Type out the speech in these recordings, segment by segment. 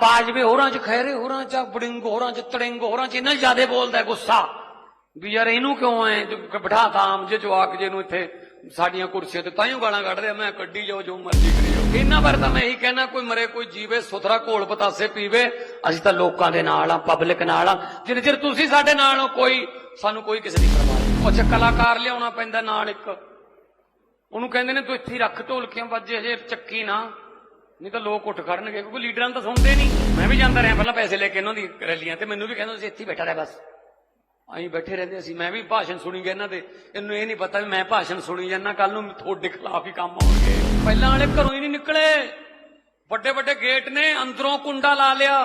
ਬਾਜਵੇ ਹੋਰਾਂ ਚ ਖੈਰੇ ਹੋਰਾਂ ਚ ਬੜਿੰਗ, ਹੋਰਾਂ ਚ ਤੜਿੰਗ, ਹੋਰਾਂ ਚ ਇੰਨਾ ਜ਼ਿਆਦਾ ਬੋਲਦਾ ਗੁੱਸਾ ਵੀ ਯਾਰ ਇਹਨੂੰ ਕਿਉਂ ਐ ਬਿਠਾਤਾ ਆਮ ਜੇ ਜਵਾਕ ਜੇ ਨੂੰ ਇੱਥੇ ਸਾਡੀਆਂ ਕੁਰਸੀਆਂ ਤੇ ਤਾਈਓ ਗਾਲਾਂ ਕੱਢਦੇ ਮੈਂ ਕੱਢੀ ਜਾਓ, ਜੋ ਮਰਜ਼ੀ ਕਰੀ ਜਾਓ। ਇਹਨਾਂ ਬਾਰੇ ਤਾਂ ਮੈਂ ਇਹੀ ਕਹਿਣਾ, ਕੋਈ ਮਰੇ, ਕੋਈ ਜੀਵੇ, ਸੁਥਰਾ ਘੋਲ ਪਤਾਸੇ ਪੀਵੇ, ਅਸੀਂ ਤਾਂ ਲੋਕਾਂ ਦੇ ਨਾਲ ਆ ਪਬਲਿਕ ਨਾਲ ਆ। ਜਿੰਨੇ ਚਿਰ ਤੁਸੀਂ ਸਾਡੇ ਨਾਲ ਹੋ, ਕੋਈ ਸਾਨੂੰ ਕੋਈ ਕਿਸੇ ਦੀ ਪਰਵਾਹ ਉਹ 'ਚ ਕਲਾਕਾਰ ਲਿਆਉਣਾ ਪੈਂਦਾ ਨਾਲ ਇੱਕ। ਉਹਨੂੰ ਕਹਿੰਦੇ ਨੇ, ਤੂੰ ਇੱਥੇ ਰੱਖ ਢੋਲਕੀਆਂ, ਵੱਜੇ ਜੇ ਚੱਕੀ ਨਾ। ਨਹੀਂ ਤਾਂ ਲੋਕ ਉੱਠ ਖੜਨਗੇ, ਕਿਉਂਕਿ ਲੀਡਰਾਂ ਤਾਂ ਸੁਣਦੇ ਨਹੀਂ। ਮੈਂ ਵੀ ਜਾਂਦਾ ਰਿਹਾ ਪਹਿਲਾਂ ਪੈਸੇ ਲੈ ਕੇ ਇਹਨਾਂ ਦੀ ਰੈਲੀਆਂ ਤੇ, ਮੈਨੂੰ ਵੀ ਕਹਿੰਦੇ ਸੀ ਇੱਥੇ ਬੈਠਾ ਰਹਿ ਬਸ। ਅਸੀਂ ਬੈਠੇ ਰਹਿੰਦੇ ਸੀ ਮੈਂ ਵੀ ਭਾਸ਼ਣ ਸੁਣੀ ਗਿਆ ਇਹਨਾਂ ਦੇ। ਇਹਨੂੰ ਇਹ ਨਹੀਂ ਪਤਾ ਵੀ ਮੈਂ ਭਾਸ਼ਣ ਸੁਣੀ ਜਾਂਦਾ ਕੱਲ ਨੂੰ ਤੁਹਾਡੇ ਖਿਲਾਫ ਹੀ ਕੰਮ ਆਉਣਗੇ। ਪਹਿਲਾਂ ਵਾਲੇ ਘਰੋਂ ਹੀ ਨਹੀਂ ਨਿਕਲੇ। ਵੱਡੇ ਵੱਡੇ ਗੇਟ ਨੇ, ਅੰਦਰੋਂ ਕੁੰਡਾ ਲਾ ਲਿਆ।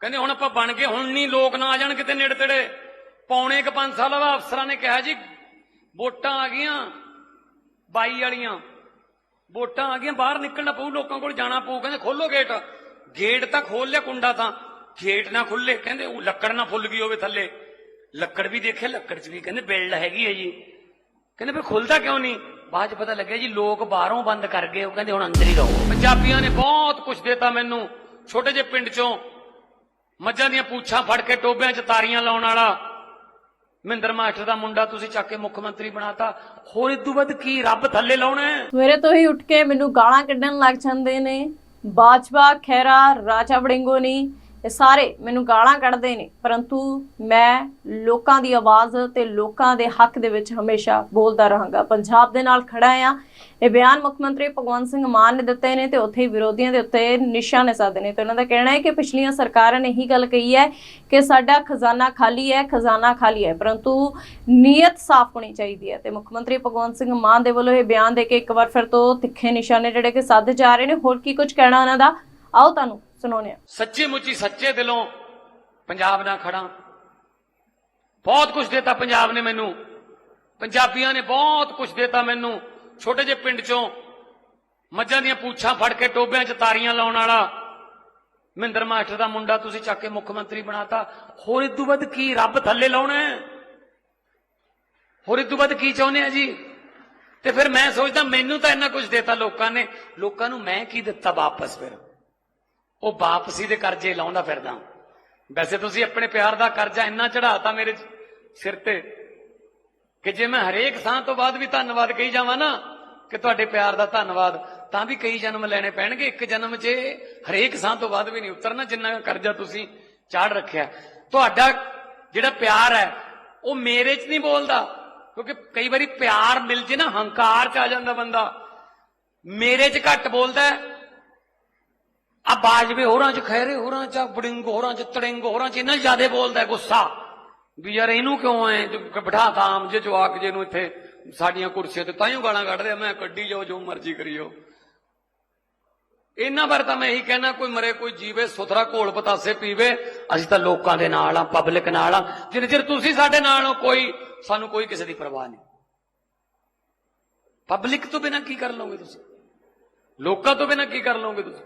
ਕਹਿੰਦੇ ਹੁਣ ਆਪਾਂ ਬਣ ਗਏ, ਹੁਣ ਨਹੀਂ ਲੋਕ ਨਾ ਆ ਜਾਣ ਕਿਤੇ ਨੇੜੇ ਤੇੜੇ। ਪੌਣੇ ਕ 5 ਸਾਲ ਬਾਅਦ ਅਫਸਰਾਂ ਨੇ ਕਿਹਾ ਜੀ, ਵੋਟਾਂ ਆ ਗਈਆਂ 22 ਵਾਲੀਆਂ। ਵੋਟਾਂ ਆ ਗਈਆਂ, ਬਾਹਰ ਨਿਕਲਣਾ ਪਊ, ਲੋਕਾਂ ਕੋਲ ਜਾਣਾ ਪਊ। ਕਹਿੰਦੇ ਖੋਲੋ ਗੇਟ ਗੇਟ ਤਾਂ ਖੋਲ ਲਿਆ ਕੁੰਡਾ ਤਾਂ। ਗੇਟ ਨਾ ਖੁੱਲੇ ਕਹਿੰਦੇ ਉਹ ਲੱਕੜ ਨਾ ਫੁੱਲ ਗਈ ਹੋਵੇ ਥੱਲੇ। ਲੱਕੜ ਵੀ ਦੇਖਿਆ, ਲੱਕੜ 'ਚ ਵੀ ਕਹਿੰਦੇ ਬਿਲਡ ਹੈਗੀ ਹੈ ਜੀ। ਕਹਿੰਦੇ ਫਿਰ ਖੁੱਲਦਾ ਕਿਉਂ ਨਹੀਂ? ਬਾਅਦ 'ਚ ਪਤਾ ਲੱਗਿਆ ਜੀ, ਲੋਕ ਬਾਹਰੋਂ ਬੰਦ ਕਰ ਗਏ। ਉਹ ਕਹਿੰਦੇ ਹੁਣ ਅੰਦਰ ਹੀ ਰਹੋ। ਪੰਜਾਬੀਆਂ ਨੇ ਬਹੁਤ ਕੁਝ ਦਿੱਤਾ ਮੈਨੂੰ। ਛੋਟੇ ਜਿਹੇ ਪਿੰਡ 'ਚੋਂ ਮੱਝਾਂ ਦੀਆਂ ਪੂਛਾਂ ਫੜ ਕੇ ਟੋਬਿਆਂ 'ਚ ਤਾਰੀਆਂ ਲਾਉਣ ਵਾਲਾ। ਮਹਿੰਦਰ ਮਾਸਟਰ ਦਾ ਮੁੰਡਾ ਤੁਸੀਂ ਚੱਕ ਕੇ ਮੁੱਖ ਮੰਤਰੀ ਬਣਾਤਾ। ਹੋਰ ਇਦੋਂ ਵੱਧ ਕੀ ਰੱਬ ਥੱਲੇ ਲਾਉਣਾ ਸਵੇਰੇ ਤੋਂ ਹੀ ਉੱਠ ਕੇ ਮੈਨੂੰ ਗਾਲਾਂ ਕੱਢਣ ਲੱਗ ਜਾਂਦੇ ਨੇ। ਬਾਜਵਾ ਖੈਰਾ ਰਾਜਾ ਵੜਿੰਗੋ ਨਹੀਂ ਇਹ ਸਾਰੇ ਮੈਨੂੰ ਗਾਲਾਂ ਕੱਢਦੇ ਨੇ। ਪਰੰਤੂ ਮੈਂ ਲੋਕਾਂ ਦੀ ਆਵਾਜ਼ ਤੇ ਲੋਕਾਂ ਦੇ ਹੱਕ ਦੇ ਵਿੱਚ ਹਮੇਸ਼ਾ ਬੋਲਦਾ ਰਹਾਂਗਾ। ਪੰਜਾਬ ਦੇ ਨਾਲ ਖੜਾ ਆ ਇਹ ਬਿਆਨ ਮੁੱਖ ਮੰਤਰੀ ਭਗਵੰਤ ਸਿੰਘ ਮਾਨ ਨੇ ਦਿੱਤੇ ਨੇ ਤੇ ਉੱਥੇ ਹੀ ਵਿਰੋਧੀਆਂ ਦੇ ਉੱਤੇ ਨਿਸ਼ਾਨੇ ਸਾਧੇ ਨੇ। ਤੇ ਉਹਨਾਂ ਦਾ ਕਹਿਣਾ ਹੈ ਕਿ ਪਿਛਲੀਆਂ ਸਰਕਾਰਾਂ ਨੇ ਇਹੀ ਗੱਲ ਕਹੀ ਹੈ ਕਿ ਸਾਡਾ ਖਜ਼ਾਨਾ ਖਾਲੀ ਹੈ, ਖਜ਼ਾਨਾ ਖਾਲੀ ਹੈ। ਪਰੰਤੂ ਨੀਅਤ ਸਾਫ਼ ਹੋਣੀ ਚਾਹੀਦੀ ਹੈ ਤੇ ਮੁੱਖ ਮੰਤਰੀ ਭਗਵੰਤ ਸਿੰਘ ਮਾਨ ਦੇ ਵੱਲੋਂ ਇਹ ਬਿਆਨ ਦੇ ਕੇ ਇੱਕ ਵਾਰ ਫਿਰ ਤੋਂ ਤਿੱਖੇ ਨਿਸ਼ਾਨੇ ਜਿਹੜੇ ਕਿ ਸਾਧੇ ਜਾ ਰਹੇ ਨੇ। ਹੋਰ ਕੀ ਕੁਝ ਕਹਿਣਾ ਉਹਨਾਂ ਦਾ? ਆਓ ਤੁਹਾਨੂੰ ਸੁਣਾਉਂਦੇ ਹਾਂ। ਸੱਚੀ ਮੁੱਚੀ ਸੱਚੇ ਦਿਲੋਂ ਪੰਜਾਬ ਨਾਲ ਖੜਾ। ਬਹੁਤ ਕੁਝ ਦਿੱਤਾ ਪੰਜਾਬ ਨੇ ਮੈਨੂੰ। ਪੰਜਾਬੀਆਂ ਨੇ ਬਹੁਤ ਕੁਝ ਦਿੱਤਾ ਮੈਨੂੰ। ਛੋਟੇ ਜਿਹੇ ਪਿੰਡ ਚੋਂ ਮੱਝਾਂ ਦੀਆਂ ਪੂਛਾਂ ਫੜ ਕੇ ਟੋਬਿਆਂ 'ਚ ਤਾਰੀਆਂ ਲਾਉਣ ਵਾਲਾ ਮਹਿੰਦਰ ਮਾਸਟਰ ਦਾ ਮੁੰਡਾ ਤੁਸੀਂ ਚੱਕ ਕੇ ਮੁੱਖ ਮੰਤਰੀ ਬਣਾਤਾ। ਹੋਰ ਇਦੋਂ ਵੱਧ ਕੀ ਰੱਬ ਥੱਲੇ ਲਾਉਣਾ ਹੈ? ਹੋਰ ਇਦੋਂ ਵੱਧ ਕੀ ਚਾਹੁੰਦੇ ਆ ਜੀ? ਤੇ ਫਿਰ ਮੈਂ ਸੋਚਦਾ ਮੈਨੂੰ ਤਾਂ ਇੰਨਾ ਕੁਝ ਦਿੱਤਾ ਲੋਕਾਂ ਨੇ। ਲੋਕਾਂ ਨੂੰ ਮੈਂ ਕੀ ਦਿੱਤਾ ਵਾਪਸ ਫਿਰ? ਉਹ ਵਾਪਸੀ ਦੇ ਕਰਜ਼ੇ ਲਾਉਂਦਾ ਫਿਰਦਾ। ਵੈਸੇ ਤੁਸੀਂ ਆਪਣੇ ਪਿਆਰ ਦਾ ਕਰਜ਼ਾ ਇੰਨਾ ਚੜਾਤਾ ਮੇਰੇ ਸਿਰ ਤੇ ਕਿ ਜੇ ਮੈਂ ਹਰੇਕ ਸਾਹ ਤੋਂ ਬਾਅਦ ਵੀ ਧੰਨਵਾਦ ਕਹੀ ਜਾਵਾਂ ਨਾ, ਕਿ ਤੁਹਾਡੇ ਪਿਆਰ ਦਾ ਧੰਨਵਾਦ, ਤਾਂ ਵੀ ਕਈ ਜਨਮ ਲੈਣੇ ਪੈਣਗੇ। ਇੱਕ ਜਨਮ 'ਚ ਹਰੇਕ ਸਾਹ ਤੋਂ ਬਾਅਦ ਵੀ ਨਹੀਂ ਉਤਰਨਾ, ਜਿੰਨਾ ਕਰਜ਼ਾ ਤੁਸੀਂ ਚਾੜ ਰੱਖਿਆ। ਤੁਹਾਡਾ ਜਿਹੜਾ ਪਿਆਰ ਹੈ, ਉਹ ਮੇਰੇ 'ਚ ਨਹੀਂ ਬੋਲਦਾ, ਕਿਉਂਕਿ ਕਈ ਵਾਰੀ ਪਿਆਰ ਮਿਲ ਜੇ ਨਾ, ਹੰਕਾਰ 'ਚ ਆ ਜਾਂਦਾ ਬੰਦਾ। ਮੇਰੇ 'ਚ ਘੱਟ ਬੋਲਦਾ ਬਾਜਵੇ ਹੋਰਾਂ ਚ ਖੈਰੇ ਹੋਰਾਂ ਚ ਬੜਿੰਗ ਹੋਰਾਂ ਚ ਤੜਿੰਗ ਹੋਰਾਂ ਚ ਇੰਨਾ ਜ਼ਿਆਦਾ ਬੋਲਦਾ ਗੁੱਸਾ। ਵੀ ਯਾਰ ਇਹਨੂੰ ਕਿਉਂ ਐ ਬਿਠਾਤਾ ਆਮ ਜੇ ਜਵਾਕ ਜੇ ਨੂੰ ਇੱਥੇ ਸਾਡੀਆਂ ਕੁਰਸੀਆਂ ਤੇ ਤਾਈਓ ਗਾਲਾਂ ਕੱਢਦੇ ਆ, ਮੈਂ ਕੱਢੀ ਜਾਓ ਜੋ ਮਰਜ਼ੀ ਕਰੀ ਜਾਓ ਇਹਨਾਂ ਬਾਰੇ ਤਾਂ ਮੈਂ ਇਹੀ ਕਹਿਣਾ ਕੋਈ ਮਰੇ ਕੋਈ ਜੀਵੇ ਸੁਥਰਾ ਘੋਲ ਪਤਾਸੇ ਪੀਵੇ ਅਸੀਂ ਤਾਂ ਲੋਕਾਂ ਦੇ ਨਾਲ ਆ ਪਬਲਿਕ ਨਾਲ ਆ। ਜਿੰਨੇ ਚਿਰ ਤੁਸੀਂ ਸਾਡੇ ਨਾਲ ਹੋ ਕੋਈ ਸਾਨੂੰ ਕੋਈ ਕਿਸੇ ਦੀ ਪਰਵਾਹ ਨਹੀਂ। ਪਬਲਿਕ ਤੋਂ ਬਿਨਾ ਕੀ ਕਰ ਲਓਗੇ ਤੁਸੀਂ? ਲੋਕਾਂ ਤੋਂ ਬਿਨਾ ਕੀ ਕਰ ਲਓਗੇ ਤੁਸੀਂ?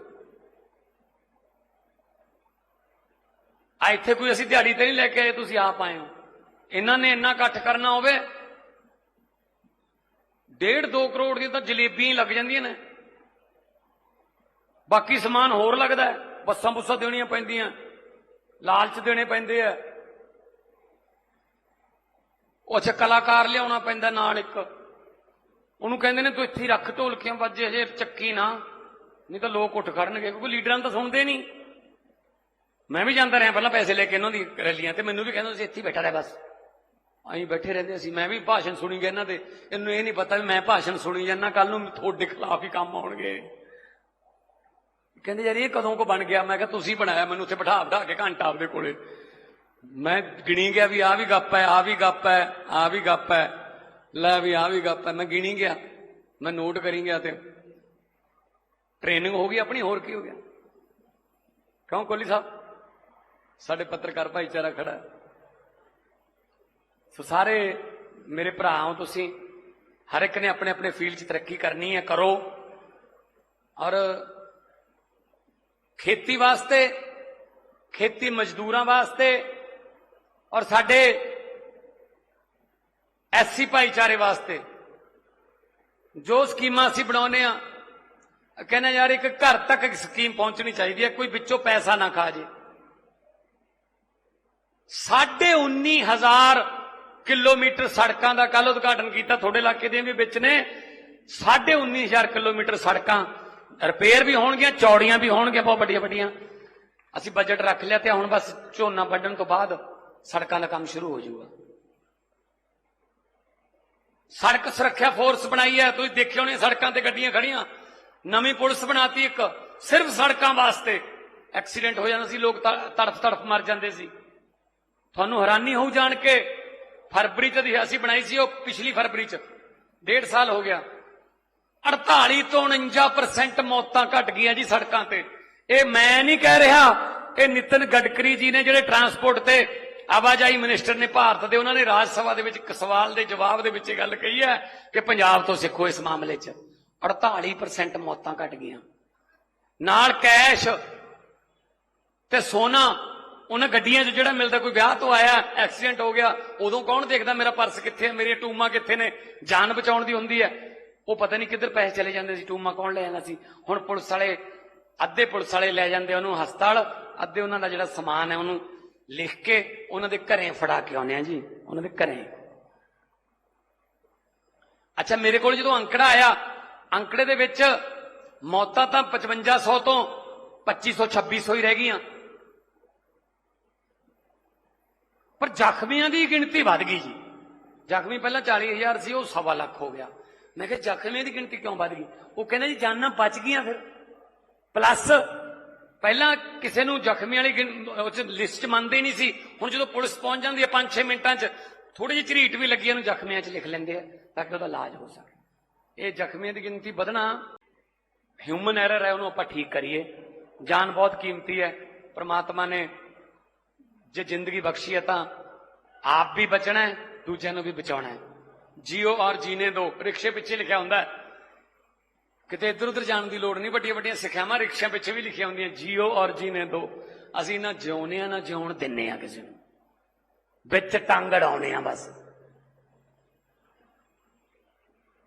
ਆ ਇੱਥੇ ਕੋਈ ਅਸੀਂ ਦਿਹਾੜੀ ਤੇ ਨਹੀਂ ਲੈ ਕੇ ਆਏ, ਤੁਸੀਂ ਆਪ ਆਏ ਹੋ। ਇਹਨਾਂ ਨੇ ਇੰਨਾ ਇਕੱਠ ਕਰਨਾ ਹੋਵੇ, ਡੇਢ 2 ਕਰੋੜ ਦੀਆਂ ਤਾਂ ਜਲੇਬੀਆਂ ਹੀ ਲੱਗ ਜਾਂਦੀਆਂ ਨੇ। ਬਾਕੀ ਸਮਾਨ ਹੋਰ ਲੱਗਦਾ ਬੱਸਾਂ ਬੁੱਸਾਂ ਦੇਣੀਆਂ ਪੈਂਦੀਆਂ, ਲਾਲਚ ਦੇਣੇ ਪੈਂਦੇ ਆ। ਉਹ ਅੱਛਾ, ਕਲਾਕਾਰ ਲਿਆਉਣਾ ਪੈਂਦਾ ਨਾਲ ਇੱਕ। ਉਹਨੂੰ ਕਹਿੰਦੇ ਨੇ, ਤੂੰ ਇੱਥੇ ਰੱਖ ਢੋਲਕੀਆਂ, ਵੱਜੇ ਹਜੇ ਚੱਕੀ ਨਾ। ਨਹੀਂ ਤਾਂ ਲੋਕ ਉੱਠ ਖੜਨਗੇ, ਕਿਉਂਕਿ ਲੀਡਰਾਂ ਤਾਂ ਸੁਣਦੇ ਨਹੀਂ। ਮੈਂ ਵੀ ਜਾਂਦਾ ਰਿਹਾ ਪਹਿਲਾਂ ਪੈਸੇ ਲੈ ਕੇ ਇਹਨਾਂ ਦੀ ਰੈਲੀਆਂ ਤੇ ਮੈਨੂੰ ਵੀ ਕਹਿੰਦੇ ਸੀ, ਇੱਥੇ ਬੈਠਾ ਰਹਿ ਬਸ। ਅਸੀਂ ਬੈਠੇ ਰਹਿੰਦੇ ਸੀ, ਮੈਂ ਵੀ ਭਾਸ਼ਣ ਸੁਣੀ ਗਿਆ ਇਹਨਾਂ ਦੇ। ਇਹਨੂੰ ਇਹ ਨਹੀਂ ਪਤਾ ਵੀ ਮੈਂ ਭਾਸ਼ਣ ਸੁਣੀ ਜਾਂਦਾ ਕੱਲ ਨੂੰ ਤੁਹਾਡੇ ਖਿਲਾਫ ਹੀ ਕੰਮ ਆਉਣਗੇ। ਕਹਿੰਦੇ ਯਾਰ ਇਹ ਕਦੋਂ ਕੋ ਬਣ ਗਿਆ? ਮੈਂ ਕਿਹਾ ਤੁਸੀਂ ਬਣਾਇਆ, ਮੈਨੂੰ ਉੱਥੇ ਬਿਠਾ ਬਿਠਾ ਕੇ ਘੰਟਾ ਆਪਦੇ ਕੋਲੇ। ਮੈਂ ਗਿਣੀ ਗਿਆ ਵੀ ਆ ਵੀ ਗੱਪ ਹੈ ਆ ਵੀ ਗੱਪ ਹੈ ਆ ਵੀ ਗੱਪ ਹੈ। ਲੈ ਵੀ ਆ ਵੀ ਗੱਪ ਹੈ, ਮੈਂ ਗਿਣੀ ਗਿਆ। ਮੈਂ ਨੋਟ ਕਰੀ ਗਿਆ ਤੇ। ਟ੍ਰੇਨਿੰਗ ਹੋ ਗਈ ਆਪਣੀ, ਹੋਰ ਕੀ ਹੋ ਗਿਆ? ਕਿਉਂ ਕੋਲੀ ਸਾਹਿਬ? ਸਾਡੇ ਪੱਤਰਕਾਰ ਭਾਈਚਾਰਾ ਖੜਾ ਸੋ ਸਾਰੇ ਮੇਰੇ ਭਰਾ ਹੋ ਤੁਸੀਂ, ਹਰ ਇੱਕ ਨੇ ਆਪਣੇ ਆਪਣੇ ਫੀਲਡ 'ਚ ਤਰੱਕੀ ਕਰਨੀ ਹੈ, ਕਰੋ। ਔਰ ਖੇਤੀ ਵਾਸਤੇ, ਖੇਤੀ ਮਜ਼ਦੂਰਾਂ ਵਾਸਤੇ ਔਰ ਸਾਡੇ ਐਸਸੀ ਭਾਈਚਾਰੇ ਵਾਸਤੇ ਜੋ ਸਕੀਮਾਂ ਅਸੀਂ ਬਣਾਉਨੇ ਆ ਕਹਿੰਦਾ ਯਾਰ ਇੱਕ ਘਰ ਤੱਕ ਇੱਕ ਸਕੀਮ ਪਹੁੰਚਣੀ ਚਾਹੀਦੀ ਹੈ, ਕੋਈ ਵਿੱਚੋਂ ਪੈਸਾ ਨਾ ਖਾ ਜੇ। 19000 ਕਿਲੋਮੀਟਰ ਸੜਕਾਂ ਦਾ ਕੱਲ ਉਦਘਾਟਨ ਕੀਤਾ, ਤੁਹਾਡੇ ਇਲਾਕੇ ਦੀਆਂ ਵੀ ਵਿੱਚ ਨੇ। ਸਾਢੇ 19000 ਕਿਲੋਮੀਟਰ ਸੜਕਾਂ, ਰਿਪੇਅਰ ਵੀ ਹੋਣਗੀਆਂ, ਚੌੜੀਆਂ ਵੀ ਹੋਣਗੀਆਂ, ਬਹੁਤ ਵੱਡੀਆਂ ਵੱਡੀਆਂ। ਅਸੀਂ ਬਜਟ ਰੱਖ ਲਿਆ ਤੇ ਹੁਣ ਬਸ ਝੋਨਾ ਵੱਢਣ ਤੋਂ ਬਾਅਦ ਸੜਕਾਂ ਦਾ ਕੰਮ ਸ਼ੁਰੂ ਹੋ ਜਾਊਗਾ। ਸੜਕ ਸੁਰੱਖਿਆ ਫੋਰਸ ਬਣਾਈ ਹੈ, ਤੁਸੀਂ ਦੇਖੇ ਹੋਣੇ ਸੜਕਾਂ ਤੇ ਗੱਡੀਆਂ ਖੜੀਆਂ ਨਵੀਂ ਪੁਲਿਸ ਬਣਾਤੀ ਇੱਕ, ਸਿਰਫ ਸੜਕਾਂ ਵਾਸਤੇ। ਐਕਸੀਡੈਂਟ ਹੋ ਜਾਂਦਾ ਸੀ, ਲੋਕ ਤ- ਤੜਫ ਤੜਫ ਮਰ ਜਾਂਦੇ ਸੀ। ਤੁਹਾਨੂੰ ਹੈਰਾਨੀ ਹੋਊ ਜਾਣ ਕੇ, ਫਰਵਰੀ ਚ ਦੀ ਅਸੀਂ ਬਣਾਈ ਸੀ ਉਹ ਪਿਛਲੀ ਫਰਵਰੀ ਚ, ਡੇਢ ਸਾਲ ਹੋ ਗਿਆ। 48 ਤੋਂ 49% ਮੌਤਾਂ ਘਟ ਗਈਆਂ ਜੀ ਸੜਕਾਂ ਤੇ। ਇਹ ਮੈਂ ਨਹੀਂ ਕਹਿ ਰਿਹਾ, ਇਹ ਨਿਤਨ ਗਡਕਰੀ ਜੀ ਨੇ ਜਿਹੜੇ ਟਰਾਂਸਪੋਰਟ ਤੇ ਆਵਾਜਾਈ ਮਿਨਿਸਟਰ ਨੇ ਭਾਰਤ ਦੇ, ਉਹਨਾਂ ਨੇ ਰਾਜ ਸਭਾ ਦੇ ਵਿੱਚ ਇੱਕ ਸਵਾਲ ਦੇ ਜਵਾਬ ਦੇ ਵਿੱਚ ਇਹ ਗੱਲ ਕਹੀ ਹੈ ਕਿ ਪੰਜਾਬ ਤੋਂ ਸਿੱਖੋ ਇਸ ਮਾਮਲੇ 'ਚ। 48% ਮੌਤਾਂ ਘਟ ਗਈਆਂ। ਨਾਲ ਕੈਸ਼ ਤੇ ਸੋਨਾ ਉਹਨਾਂ ਗੱਡੀਆਂ 'ਚ ਜਿਹੜਾ ਮਿਲਦਾ ਕੋਈ ਵਿਆਹ ਤੋਂ ਆਇਆ, ਐਕਸੀਡੈਂਟ ਹੋ ਗਿਆ, ਉਦੋਂ ਕੌਣ ਦੇਖਦਾ ਮੇਰਾ ਪਰਸ ਕਿੱਥੇ ਹੈ ਮੇਰੀਆਂ ਟੂਮਾਂ ਕਿੱਥੇ ਨੇ? ਜਾਨ ਬਚਾਉਣ ਦੀ ਹੁੰਦੀ ਹੈ। ਉਹ ਪਤਾ ਨਹੀਂ ਕਿੱਧਰ ਪੈਸੇ ਚਲੇ ਜਾਂਦੇ ਸੀ, ਟੂਮਾਂ ਕੌਣ ਲੈ ਜਾਂਦਾ ਸੀ। ਹੁਣ ਪੁਲਿਸ ਵਾਲੇ, ਅੱਧੇ ਪੁਲਿਸ ਵਾਲੇ ਲੈ ਜਾਂਦੇ ਉਹਨੂੰ ਹਸਪਤਾਲ, ਅੱਧੇ ਉਹਨਾਂ ਦਾ ਜਿਹੜਾ ਸਮਾਨ ਹੈ ਉਹਨੂੰ ਲਿਖ ਕੇ ਉਹਨਾਂ ਦੇ ਘਰੇ ਫੜਾ ਕੇ ਆਉਂਦੇ ਆ ਜੀ, ਉਹਨਾਂ ਦੇ ਘਰੇ। ਅੱਛਾ, ਮੇਰੇ ਕੋਲ ਜਦੋਂ ਅੰਕੜਾ ਆਇਆ, ਅੰਕੜੇ ਦੇ ਵਿੱਚ ਮੌਤਾਂ ਤਾਂ 5500 ਤੋਂ 2500 2600 ਹੀ ਰਹਿ ਗਈਆਂ। ਪਰ ਜ਼ਖਮੀਆਂ ਦੀ ਗਿਣਤੀ ਵੱਧ ਗਈ ਜੀ। ਜ਼ਖਮੀ ਪਹਿਲਾਂ 40000 ਸੀ, ਉਹ ਸਵਾ ਲੱਖ ਹੋ ਗਿਆ। ਮੈਂ ਕਿਹਾ, ਜ਼ਖਮੀਆਂ ਦੀ ਗਿਣਤੀ ਕਿਉਂ ਵੱਧ ਗਈ? ਉਹ ਕਹਿੰਦਾ ਜੀ, ਜਾਨਾਂ ਬਚ ਗਈਆਂ ਫਿਰ। ਪਲੱਸ ਪਹਿਲਾਂ ਕਿਸੇ ਨੂੰ ਜ਼ਖਮੀ ਵਾਲੀ ਗਿਣ- ਉਹ ਚ ਲਿਸਟ 'ਚ ਮੰਨਦੇ ਨਹੀਂ ਸੀ। ਹੁਣ ਜਦੋਂ ਪੁਲਿਸ ਪਹੁੰਚ ਜਾਂਦੀ ਹੈ 5-6 ਮਿੰਟਾਂ 'ਚ ਥੋੜੀ ਜਿਹੀ ਝਰੀਟ ਵੀ ਲੱਗੀ ਉਹਨੂੰ ਜ਼ਖਮੀਆਂ 'ਚ ਲਿਖ ਲੈਂਦੇ ਆ, ਤਾਂ ਕਿ ਉਹਦਾ ਇਲਾਜ ਹੋ ਸਕੇ। ਇਹ ਜ਼ਖਮੀਆਂ ਦੀ ਗਿਣਤੀ ਵਧਣਾ ਹਿਊਮਨ ਐਰਰ ਹੈ, ਉਹਨੂੰ ਆਪਾਂ ਠੀਕ ਕਰੀਏ। ਜਾਨ ਬਹੁਤ ਕੀਮਤੀ ਹੈ, ਪ੍ਰਮਾਤਮਾ ਨੇ ਜੇ ਜ਼ਿੰਦਗੀ ਬਖਸ਼ੀ ਹੈ ਤਾਂ ਆਪ ਵੀ ਬਚਣਾ ਹੈ, ਦੂਜਿਆਂ ਨੂੰ ਵੀ ਬਚਾਉਣਾ ਹੈ। ਜੀਓ ਔਰ ਜੀਨੇ ਦੋ, ਰਿਕਸ਼ੇ ਪਿੱਛੇ ਲਿਖਿਆ ਹੁੰਦਾ ਕਿਤੇ ਇੱਧਰ ਉੱਧਰ ਜਾਣ ਦੀ ਲੋੜ ਨਹੀਂ ਵੱਡੀਆਂ ਵੱਡੀਆਂ ਸਿੱਖਿਆਵਾਂ ਰਿਕਸ਼ਿਆਂ ਪਿੱਛੇ ਵੀ ਲਿਖੀਆਂ ਹੁੰਦੀਆਂ, ਜੀਓ ਔਰ ਜੀਨੇ ਦੋ। ਅਸੀਂ ਨਾ ਜਿਉਨੇ ਆ ਨਾ ਜਿਉਣ ਦਿੰਨੇ ਆ ਕਿਸੇ ਨੂੰ। ਵਿੱਚ ਟੰਗ ਅੜਾਉਣੇ ਆ ਬਸ।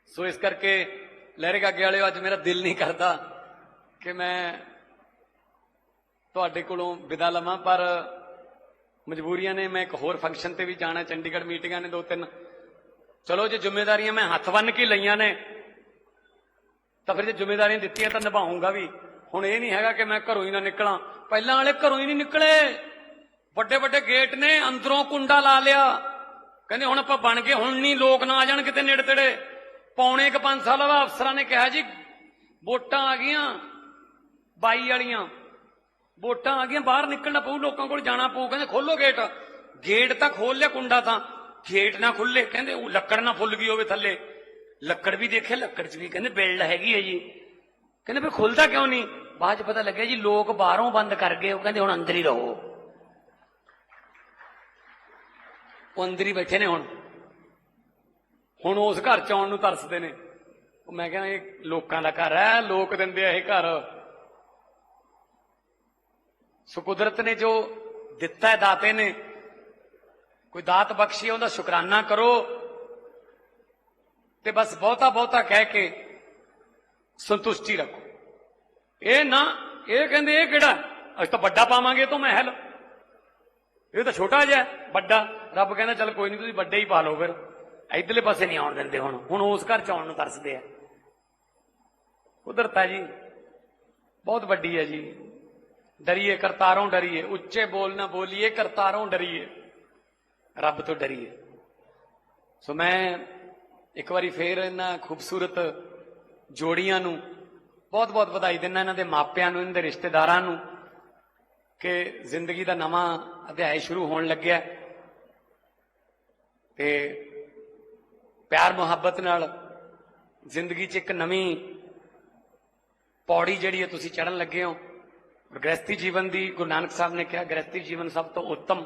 ਸੋ ਇਸ ਕਰਕੇ ਲਹਿਰੇ ਕਾਗੇ ਵਾਲਿਓ, ਅੱਜ ਮੇਰਾ ਦਿਲ ਨਹੀਂ ਕਰਦਾ ਕਿ ਮੈਂ ਤੁਹਾਡੇ ਕੋਲੋਂ ਵਿਦਾ ਲਵਾਂ, ਪਰ ਮਜਬੂਰੀਆਂ ਨੇ, ਮੈਂ ਇੱਕ ਹੋਰ ਫੰਕਸ਼ਨ ਤੇ ਵੀ ਜਾਣਾ, ਚੰਡੀਗੜ੍ਹ ਮੀਟਿੰਗਾਂ ਨੇ ਦੋ ਤਿੰਨ। ਚਲੋ ਜੇ ਜ਼ਿੰਮੇਵਾਰੀਆਂ ਮੈਂ ਹੱਥ ਬੰਨ ਕੇ ਲਈਆਂ ਨੇ, ਤਾਂ ਫਿਰ ਜੇ ਜ਼ਿੰਮੇਵਾਰੀਆਂ ਦਿੱਤੀਆਂ ਤਾਂ ਨਿਭਾਉਂਗਾ ਵੀ। ਹੁਣ ਇਹ ਨਹੀਂ ਹੈਗਾ ਕਿ ਮੈਂ ਘਰੋਂ ਹੀ ਨਾ ਨਿਕਲਾਂ। ਪਹਿਲਾਂ ਵਾਲੇ ਘਰੋਂ ਹੀ ਨਹੀਂ ਨਿਕਲੇ। ਵੱਡੇ ਵੱਡੇ ਗੇਟ ਨੇ, ਅੰਦਰੋਂ ਕੁੰਡਾ ਲਾ ਲਿਆ। ਕਹਿੰਦੇ ਹੁਣ ਆਪਾਂ ਬਣ ਗਏ, ਹੁਣ ਨਹੀਂ ਲੋਕ ਨਾ ਆ ਜਾਣ ਕਿਤੇ ਨੇੜੇ ਤੇੜੇ ਪੌਣੇ ਕ 5 ਸਾਲ ਬਾਅਦ ਅਫਸਰਾਂ ਨੇ ਕਿਹਾ ਜੀ, ਵੋਟਾਂ ਆ ਗਈਆਂ 22 ਵਾਲੀਆਂ। ਵੋਟਾਂ ਆ ਗਈਆਂ, ਬਾਹਰ ਨਿਕਲਣਾ ਪਊ, ਲੋਕਾਂ ਕੋਲ ਜਾਣਾ ਪਊ। ਕਹਿੰਦੇ ਖੋਲੋ ਗੇਟ ਗੇਟ ਤਾਂ ਖੋਲ ਲਿਆ ਕੁੰਡਾ ਤਾਂ। ਗੇਟ ਨਾ ਖੁੱਲੇ ਕਹਿੰਦੇ ਉਹ ਲੱਕੜ ਨਾ ਫੁੱਲ ਗਈ ਹੋਵੇ ਥੱਲੇ। ਲੱਕੜ ਵੀ ਦੇਖਿਆ, ਲੱਕੜ 'ਚ ਵੀ ਕਹਿੰਦੇ ਬਿਲਡ ਹੈਗੀ ਹੈ ਜੀ। ਕਹਿੰਦੇ ਫਿਰ ਖੁੱਲਦਾ ਕਿਉਂ ਨਹੀਂ? ਬਾਅਦ 'ਚ ਪਤਾ ਲੱਗਿਆ ਜੀ, ਲੋਕ ਬਾਹਰੋਂ ਬੰਦ ਕਰ ਗਏ। ਉਹ ਕਹਿੰਦੇ ਹੁਣ ਅੰਦਰ ਹੀ ਰਹੋ। ਉਹ ਅੰਦਰ ਹੀ ਬੈਠੇ ਨੇ ਹੁਣ। ਹੁਣ ਉਸ ਘਰ ਚ ਆਉਣ ਨੂੰ ਤਰਸਦੇ ਨੇ। ਉਹ ਮੈਂ ਕਹਿੰਦਾ ਇਹ ਲੋਕਾਂ ਦਾ ਘਰ ਹੈ, ਲੋਕ ਦਿੰਦੇ ਆ ਇਹ ਘਰ। ਸੋ ਕੁਦਰਤ ਨੇ ਜੋ ਦਿੱਤਾ ਹੈ ਦਾਤੇ ਨੇ, ਕੋਈ ਦਾਤ ਬਖਸ਼ੀ, ਉਹਦਾ ਸ਼ੁਕਰਾਨਾ ਕਰੋ। ਤੇ ਬਸ ਬਹੁਤਾ ਬਹੁਤਾ ਕਹਿ ਕੇ ਸੰਤੁਸ਼ਟੀ ਰੱਖੋ। ਇਹ ਨਾ, ਇਹ ਕਹਿੰਦੇ, ਇਹ ਕਿਹੜਾ? ਅਸੀਂ ਤਾਂ ਵੱਡਾ ਪਾਵਾਂਗੇ ਤੋਂ ਮਹਿਲ। ਇਹ ਤਾਂ ਛੋਟਾ ਜਿਹਾ ਵੱਡਾ। ਰੱਬ ਕਹਿੰਦਾ, ਚੱਲ ਕੋਈ ਨਹੀਂ ਤੁਸੀਂ ਵੱਡੇ ਹੀ ਪਾ ਲਓ ਫਿਰ। ਇਧਰਲੇ ਪਾਸੇ ਨਹੀਂ ਆਉਣ ਦਿੰਦੇ ਹੁਣ। ਹੁਣ ਉਸ ਘਰ ਚ ਆਉਣ ਨੂੰ ਤਰਸਦੇ ਆ। ਕੁਦਰਤ ਹੈ ਜੀ, ਬਹੁਤ ਵੱਡੀ ਹੈ ਜੀ। ਡਰੀਏ, ਕਰਤਾਰੋਂ ਡਰੀਏ। ਉੱਚੇ ਬੋਲ ਨਾ ਬੋਲੀਏ, ਕਰਤਾਰੋਂ ਡਰੀਏ। ਰੱਬ ਤੋਂ ਡਰੀਏ। ਸੋ ਮੈਂ ਇੱਕ ਵਾਰੀ ਫੇਰ ਇਹਨਾਂ ਖੂਬਸੂਰਤ ਜੋੜੀਆਂ ਨੂੰ ਬਹੁਤ ਬਹੁਤ ਵਧਾਈ ਦਿੰਦਾ ਇਹਨਾਂ ਦੇ ਮਾਪਿਆਂ ਨੂੰ, ਇਹਨਾਂ ਦੇ ਰਿਸ਼ਤੇਦਾਰਾਂ ਨੂੰ ਕਿ ਜ਼ਿੰਦਗੀ ਦਾ ਨਵਾਂ ਅਧਿਆਇ ਸ਼ੁਰੂ ਹੋਣ ਲੱਗਿਆ। ਹੈ। ਤੇ ਪਿਆਰ, ਮੁਹੱਬਤ ਨਾਲ ਜ਼ਿੰਦਗੀ 'ਚ ਇੱਕ ਨਵੀਂ ਪੌੜੀ ਜਿਹੜੀ ਹੈ ਤੁਸੀਂ ਚੜਨ ਲੱਗੇ ਹੋ। ਗ੍ਰਸਤੀ ਜੀਵਨ ਦੀ ਗੁਰੂ ਨਾਨਕ ਸਾਹਿਬ ਨੇ ਕਿਹਾ ਗ੍ਰਸਤੀ ਜੀਵਨ ਸਭ ਤੋਂ ਉੱਤਮ